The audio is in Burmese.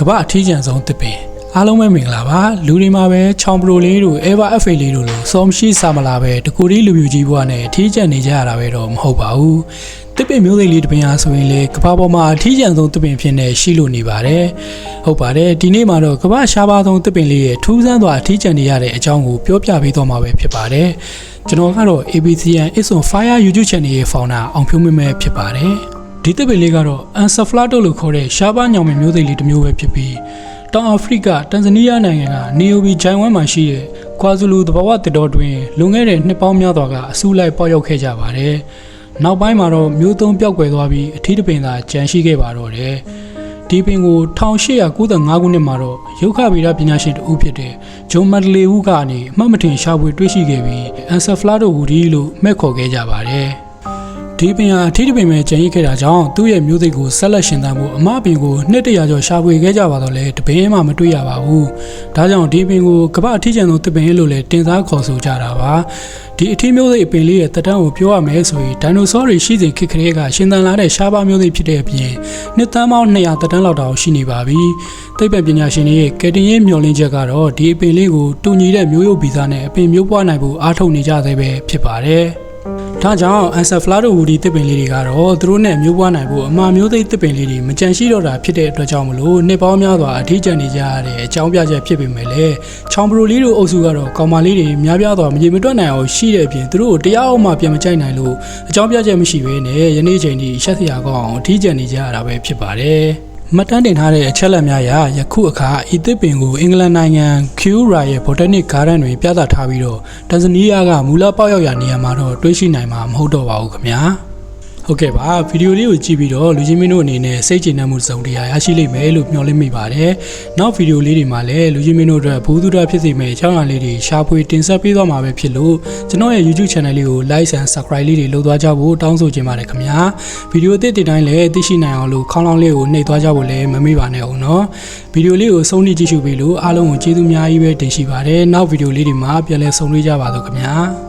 ကမ္ဘာအထီးကျန်ဆုံးတစ်ပင်အားလုံးပဲမင်္ဂလာပါလူတွေမှာပဲချောင်ပရိုလေးတို့ Eva FA လေးတို့လိုစောမရှိစာမလာပဲတကူရီလူပြူကြီးဘွားနဲ့အထီးကျန်နေကြရတာပဲတော့မဟုတ်ပါဘူးတစ်ပင်မျိုးစိတ်လေးတစ်ပင်အားဆိုရင်လေကမ္ဘာပေါ်မှာအထီးကျန်ဆုံးတစ်ပင်ဖြစ်နေရှိလို့နေပါတယ်ဟုတ်ပါတယ်ဒီနေ့မှာတော့ကမ္ဘာရှားပါဆုံးတစ်ပင်လေးရဲ့ထူးဆန်းစွာအထီးကျန်နေရတဲ့အကြောင်းကိုပြောပြပေးတော့မှာပဲဖြစ်ပါတယ်ကျွန်တော်ကတော့ ABCN It's on Fire YouTube Channel ရဲ့ founder အောင်ဖြိုးမင်းမဲဖြစ်ပါတယ် ဒီတစ်ပင်လေးကတော့ Ansaflato လို့ခေါ်တဲ့ရှားပါညောင်မမျိုးစိတ်လေးတစ်မျိုးပဲဖြစ်ပြီးတောင်အာဖရိကတန်ဇနီးယားနိုင်ငံကနီယိုဘီဂျိုင်ဝမ်မှာရှိတဲ့ကွာဇူလူသဘာဝတစ်တော်တွင်လွန်ခဲ့တဲ့နှစ်ပေါင်းများစွာကအဆူလိုက်ပေါက်ရောက်ခဲ့ကြပါတယ်။နောက်ပိုင်းမှာတော့မျိုးသုံးပျောက်ကွယ်သွားပြီးအထီးတပင်သာကျန်ရှိခဲ့ပါတော့တယ်။ဒီပင်ကို1895ခုနှစ်မှာတော့ရုပ်ခဗေဒပညာရှင်တဦးဖြစ်တဲ့ဂျွန်မက်ဒလေဝူကနေအမှတ်မထင်ရှာဖွေတွေ့ရှိခဲ့ပြီး Ansaflato Woody လို့မှတ်ခေါ်ခဲ့ကြပါတယ်။ ဒီပင်ဟာအထီးတပင်ပဲကျန်ရစ်ခဲ့တာကြောင့်သူ့ရဲ့မျိုးစိတ်ကိုဆက်လက်ရှင်သန်ဖို့အမပင်ကိုနှစ်တရာကျော်ရှာဖွေခဲ့ကြပါတော့လေတပင်မှမတွေ့ရပါဘူး။ဒါကြောင့်ဒီပင်ကိုကမ္ဘာအထီးကျန်ဆုံးတပင်လို့လည်းတင်စားခေါ်ဆိုကြတာပါ။ဒီအထီးမျိုးစိတ်အပင်လေးရဲ့တက်တန်းကိုပြောရမယ်ဆိုရင်ဒိုင်နိုဆောတွေရှိစဉ်ခေတ်ကလေးကရှင်သန်လာတဲ့ရှားပါမျိုးစိတ်ဖြစ်တဲ့အပြင်နှစ်သန်းပေါင်း200တက်တန်းလောက်တောင်ရှိနေပါပြီ။သိပ္ပံပညာရှင်တွေရဲ့ကယ်တင်ရေးမျှော်လင့်ချက်ကတော့ဒီအပင်လေးကိုတူညီတဲ့မျိုးရုပ်ဗီဇနဲ့အပင်မျိုးပွားနိုင်ဖို့အားထုတ်နေကြသေးပဲဖြစ်ပါတယ်။ ဒါကြောင့် Ansaflato Woody တစ်ပင်လေးတွေကတော့သူတို့နဲ့မျိုးပွားနိုင်ဖို့အမှားမျိုးသိတစ်ပင်လေးတွေမကြံရှိတော့တာဖြစ်တဲ့အတွက်ကြောင့်မလို့နှစ်ပေါင်းများစွာအထီးကျန်နေကြရတဲ့အကြောင်းပြချက်ဖြစ်ပေမဲ့လည်းချောင်ပရိုလေးတို့အုပ်စုကတော့ကောင်မလေးတွေများပြားစွာမရေမတွက်နိုင်အောင်ရှိတဲ့အပြင်သူတို့ကိုတရားအောင်မှပြန်မကြိုက်နိုင်လို့အကြောင်းပြချက်မရှိဘဲနဲ့ယနေ့ချိန်ထိရှက်စရာကောင်းအောင်အထီးကျန်နေကြရတာပဲဖြစ်ပါတယ် မှတ်တမ်းတင်ထားတဲ့အချက်လက်များအရယခုအခါဤသစ်ပင်ကိုအင်္ဂလန်နိုင်ငံ Cura ရဲ့ Botanic Garden တွင်ပြသထားပြီးတော့တန်ဇနီးယားကမူလပေါက်ရောက်ရာနေရာမှာတော့တွေ့ရှိနိုင်မှာမဟုတ်တော့ပါဘူးခင်ဗျာ ဟုတ်ကဲ့ပါဗီဒီယိုလေးကိုကြည့်ပြီးတော့လူချင်းမင်းတို့အနေနဲ့စိတ်ကျေနပ်မှုစုံတရားရရှိလိမ့်မယ်လို့မျှော်လင့်မိပါတယ်။နောက်ဗီဒီယိုလေးတွေမှာလည်းလူချင်းမင်းတို့အတွက်ဘူးသူတဖြစ်စေမယ့်အကြောင်းအရာလေးတွေရှာဖွေတင်ဆက်ပေးသွားမှာပဲဖြစ်လို့ကျွန်တော်ရဲ့ YouTube channel လေးကို like and subscribe လေးတွေလုပ်သွားကြဖို့တောင်းဆိုချင်ပါတယ်ခင်ဗျာ။ဗီဒီယိုအသစ်တင်တိုင်းလည်းသိရှိနိုင်အောင်လို့ခေါင်းလောင်းလေးကိုနှိပ်သွားကြဖို့လည်းမမေ့ပါနဲ့အောင်နော်။ဗီဒီယိုလေးကိုဆုံးဖြတ်ကြည့်ရှုပေးလို့အားလုံးကိုကျေးဇူးအများကြီးပဲတင်ရှိပါတယ်။နောက်ဗီဒီယိုလေးတွေမှာပြန်လည်ဆုံတွေ့ကြပါစို့ခင်ဗျာ။